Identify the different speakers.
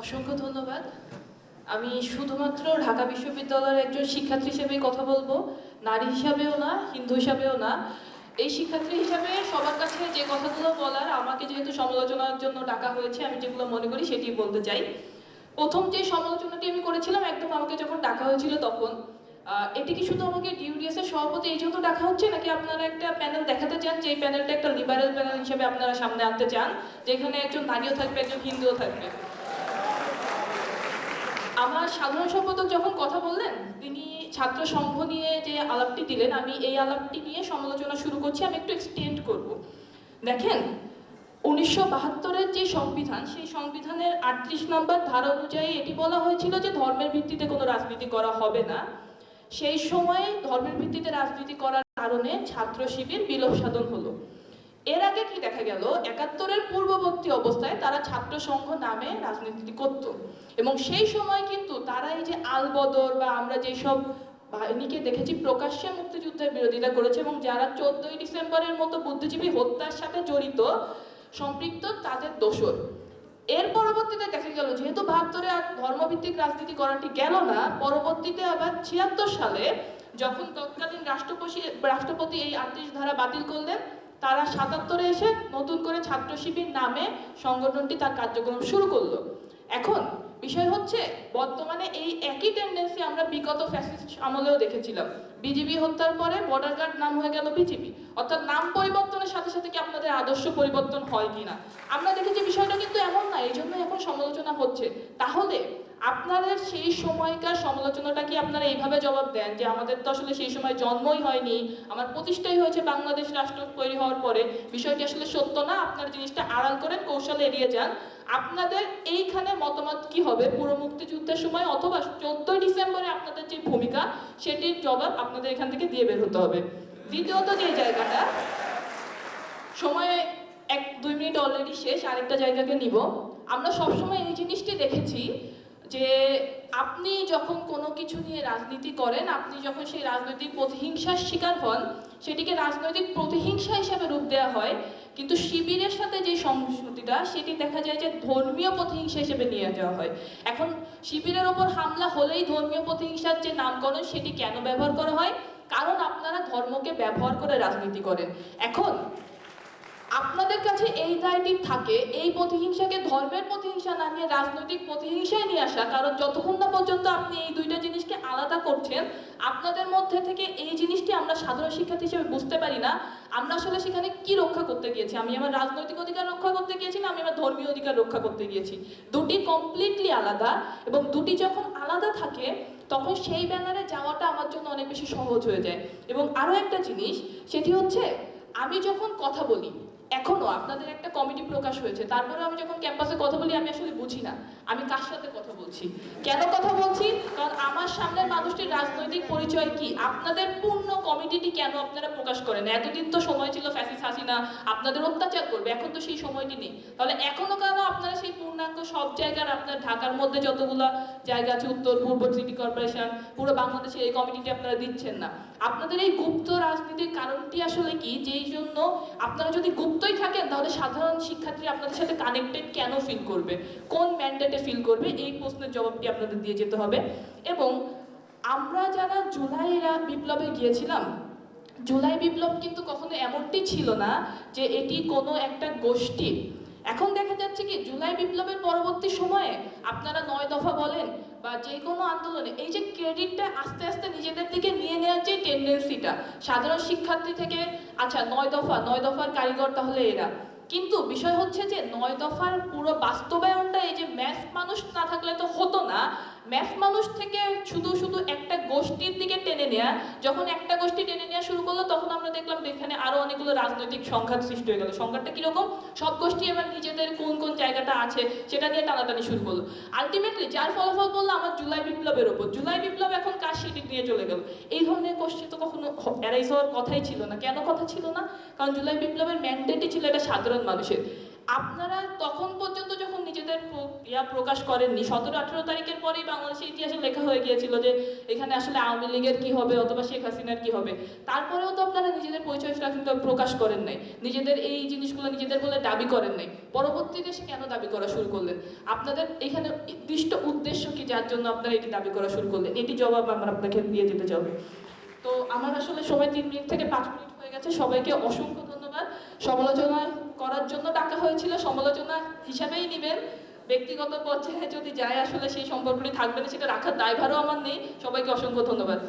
Speaker 1: অসংখ্য ধন্যবাদ। আমি শুধুমাত্র ঢাকা বিশ্ববিদ্যালয়ের একজন শিক্ষার্থী হিসেবেই কথা বলব। নারী হিসাবেও না, হিন্দু হিসাবেও না। এই শিক্ষার্থী হিসাবে সবার কাছে যে কথাগুলো বলার, আমাকে যেহেতু সমালোচনার জন্য ডাকা হয়েছে, আমি যেগুলো মনে করি সেটি বলতে চাই। প্রথম যে সমালোচনাটি আমি করেছিলাম, একদম আমাকে যখন ডাকা হয়েছিল তখন এটি কি শুধু আমাকে ডিউডিএস এর সভাপতি এই জন্য ডাকা হচ্ছে, নাকি আপনারা একটা প্যানেল দেখাতে চান? যে প্যানেলটা একটা লিবারেল প্যানেল হিসেবে আপনারা সামনে আনতে চান, যেখানে একজন নারীও থাকবে, একজন হিন্দুও থাকবে। আমার সাধারণ সম্পাদক যখন কথা বললেন, তিনি ছাত্র সংঘ নিয়ে যে আলাপটি দিলেন, আমি এই আলাপটি নিয়ে সমালোচনা শুরু করছি, আমি একটু এক্সটেন্ড করব। দেখেন, উনিশশো বাহাত্তরের যে সংবিধান, সেই সংবিধানের আটত্রিশ নম্বর ধারা অনুযায়ী এটি বলা হয়েছিল যে ধর্মের ভিত্তিতে কোনো রাজনীতি করা হবে না। সেই সময়ে ধর্মের ভিত্তিতে রাজনীতি করার কারণে ছাত্র শিবির বিলোপ সাধন হলো। এর আগে কি দেখা গেল? একাত্তরের পূর্ববর্তী অবস্থায় তারা ছাত্র সংঘ নামে রাজনীতি করত। এবং সেই সময় কিন্তু তারা এই যে আলবদর বা আমরা যেসব বাহিনীকে দেখেছি, প্রকাশ্যে মুক্তিযুদ্ধের বিরোধিতা করেছে এবং যারা চোদ্দই ডিসেম্বরের মতো বুদ্ধিজীবী হত্যার সাথে জড়িত, সম্পৃক্ত তাদের দোষর। এর পরবর্তীতে দেখা গেল, যেহেতু বাহাত্তরে আর ধর্মভিত্তিক রাজনীতি করাটি গেল না, পরবর্তীতে আবার ছিয়াত্তর সালে যখন তৎকালীন রাষ্ট্রপতি রাষ্ট্রপতি এই আটত্রিশ ধারা বাতিল করলেন তারা সাতাত্তরে এসে নতুন করে ছাত্র শিবির নামে সংগঠনটি তার কার্যক্রম শুরু করল। এখন বিষয় হচ্ছে, বর্তমানে এই একই টেন্ডেন্সি আমরা বিগত ফ্যাসিস্ট আমলেও দেখেছিলাম। বিজিবি হত্যার পরে বর্ডার গার্ড নাম হয়ে গেল বিজিবি। অর্থাৎ নাম পরিবর্তনের সাথে সাথে কি আপনাদের আদর্শ পরিবর্তন হয় কিনা? আমরা দেখেছি বিষয়টা কিন্তু এমন না, এই জন্য এখন সমালোচনা হচ্ছে। তাহলে আপনাদের সেই সময়কার সমালোচনাটা কি আপনারা এইভাবে জবাব দেন যে আমাদের তো আসলে সেই সময় জন্মই হয়নি, আমার প্রতিষ্ঠাই হয়েছে বাংলাদেশ রাষ্ট্র তৈরি হওয়ার পরে, বিষয়টি আসলে সত্য না? আপনার জিনিসটা আড়াল করেন কৌশলে এড়িয়ে যান। আপনাদের এইখানে মতামত কি হবে? পুরো মুক্তিযুদ্ধের সময় অথবা চোদ্দই ডিসেম্বরে আপনাদের যে ভূমিকা, সেটির জবাব আপনাদের এখান থেকে দিয়ে বের হতে হবে। দ্বিতীয়ত যে জায়গাটা সময় এক, দুই মিনিট অলরেডি শেষ, আরেকটা জায়গাকে নিব। আমরা সবসময় এই জিনিসটি দেখেছি যে আপনি যখন কোনো কিছু নিয়ে রাজনীতি করেন, আপনি যখন সেই রাজনৈতিক প্রতিহিংসার শিকার হন, সেটিকে রাজনৈতিক প্রতিহিংসা হিসাবে রূপ দেওয়া হয়। কিন্তু শিবিরের সাথে যে সংস্কৃতিটা, সেটি দেখা যায় যে ধর্মীয় প্রতিহিংসা হিসেবে নিয়ে যাওয়া হয়। এখন শিবিরের ওপর হামলা হলেই ধর্মীয় প্রতিহিংসার যে নামকরণ, সেটি কেন ব্যবহার করা হয়? কারণ আপনারা ধর্মকে ব্যবহার করে রাজনীতি করেন। এখন আপনাদের কাছে এই দায়টি থাকে, এই প্রতিহিংসাকে ধর্মের প্রতিহিংসা না নিয়ে রাজনৈতিক প্রতিহিংসায় নিয়ে আসা। কারণ যতক্ষণ না পর্যন্ত আপনি এই দুইটা জিনিসকে আলাদা করছেন, আপনাদের মধ্যে থেকে এই জিনিসটি আমরা সাধারণ শিক্ষার্থী হিসেবে বুঝতে পারি না। আমরা আসলে সেখানে কি রক্ষা করতে গিয়েছি? আমি আমার রাজনৈতিক অধিকার রক্ষা করতে গিয়েছি না আমি আমার ধর্মীয় অধিকার রক্ষা করতে গিয়েছি? দুটি কমপ্লিটলি আলাদা এবং দুটি যখন আলাদা থাকে, তখন সেই ব্যানারে যাওয়াটা আমার জন্য অনেক বেশি সহজ হয়ে যায়। এবং আরও একটা জিনিস, সেটি হচ্ছে, আমি যখন কথা বলি এখনও আপনাদের একটা কমিটি প্রকাশ হয়েছে। তারপরে আমি যখন ক্যাম্পাসে কথা বলি, আমি আসলে বুঝি না। আমি কার সাথে কথা বলছি? কেন কথা বলছি? কারণ আমার সামনের মানুষটির রাজনৈতিক পরিচয় কি? আপনাদের পূর্ণ কমিটিটি কেন আপনারা প্রকাশ করেন? এতদিন তো সময় ছিল ফ্যাসিস হাসিনা, আপনাদের অত্যাচার করবে, এখন তো সেই সময়টি নেই। তাহলে এখনও কেন আপনারা সেই পূর্ণাঙ্গ সব জায়গার আপনার ঢাকার মধ্যে যতগুলো জায়গা আছে, উত্তর, পূর্ব সিটি কর্পোরেশন পুরো বাংলাদেশে এই কমিটিটি আপনারা দিচ্ছেন না। আপনাদের এই গুপ্ত রাজনীতির কারণটি আসলে কি? যেই জন্য আপনারা যদি গুপ্তই থাকেন তাহলে সাধারণ শিক্ষার্থী আপনাদের সাথে কানেক্টেড কেন ফিল করবে? কোন ম্যান্ডেটে ফিল করবে? এই প্রশ্নের জবাবটি আপনাদের দিয়ে যেতে হবে। এবং আমরা যারা জুলাই বিপ্লবে গিয়েছিলাম, জুলাই বিপ্লব কিন্তু কখনো এমনটি ছিল না যে এটি কোনো একটা গোষ্ঠী এখন দেখা যাচ্ছে কি, জুলাই বিপ্লবের পরবর্তী সময়ে আপনারা নয় দফা বলেন বা যে কোনো আন্দোলনে এই যে ক্রেডিটটা আস্তে আস্তে নিজেদের দিকে নিয়ে নেওয়ার যে টেন্ডেন্সিটা সাধারণ শিক্ষার্থী থেকে আচ্ছা নয় দফা, নয় দফার কারিগর তাহলে এরা। কিন্তু বিষয় হচ্ছে যে নয় দফার পুরো বাস্তবায়নটা এই যে ম্যাথ মানুষ না থাকলে তো হতো না। ম্যাথ মানুষ থেকে শুধু শুধু একটা গোষ্ঠীর দিকে টেনে নেয়া, যখন একটা গোষ্ঠী টেনে নেওয়া শুরু করল, তখন আমরা দেখলাম এখানে আরও অনেকগুলো রাজনৈতিক সংঘাত সৃষ্টি হয়ে গেল। সংঘাতটা কীরকম? সব গোষ্ঠী এবার নিজেদের কোন কোন জায়গাটা আছে, সেটা নিয়ে টানাটানি শুরু করল। আলটিমেটলি যার ফলাফল বলল, আমার জুলাই বিপ্লবের ওপর জুলাই বিপ্লব এখন সেটি নিয়ে চলে গেল? এই ধরনের কোশ্চেন তো কখনো এরাইস হওয়ার কথাই ছিল না। কেন কথা ছিল না? কারণ জুলাই বিপ্লবের ম্যান্ডেটই ছিল এটা সাধারণ মানুষের। আপনারা তখন পর্যন্ত যখন নিজেদের ইয়া প্রকাশ করেননি, সতেরো, আঠেরো তারিখের পরেই বাংলাদেশের ইতিহাসে লেখা হয়ে গিয়েছিল যে এখানে আসলে আওয়ামী লীগের কী হবে অথবা শেখ হাসিনার কী হবে। তারপরেও তো আপনারা নিজেদের পরিচয়টা কিন্তু প্রকাশ করেন নাই। নিজেদের এই জিনিসগুলো নিজেদের বলে দাবি করেন নাই। পরবর্তীতে সে কেন দাবি করা শুরু করলেন? আপনাদের এখানে নির্দিষ্ট উদ্দেশ্য কি যার জন্য আপনারা এটি দাবি করা শুরু করলেন? এটি জবাব আমরা আপনাকে দিয়ে যেতে চাবে তো আমার আসলে সময় তিন মিনিট থেকে পাঁচ মিনিট হয়ে গেছে। সবাইকে অসংখ্য ধন্যবাদ। সমালোচনা করার জন্য ডাকা হয়েছিল, সমালোচনা হিসাবেই নেবেন। ব্যক্তিগত পর্যায়ে যদি যায়, আসলে সেই সম্পর্কটি থাকবে না, সেটা রাখার দায়ভারও আমার নেই। সবাইকে অসংখ্য ধন্যবাদ।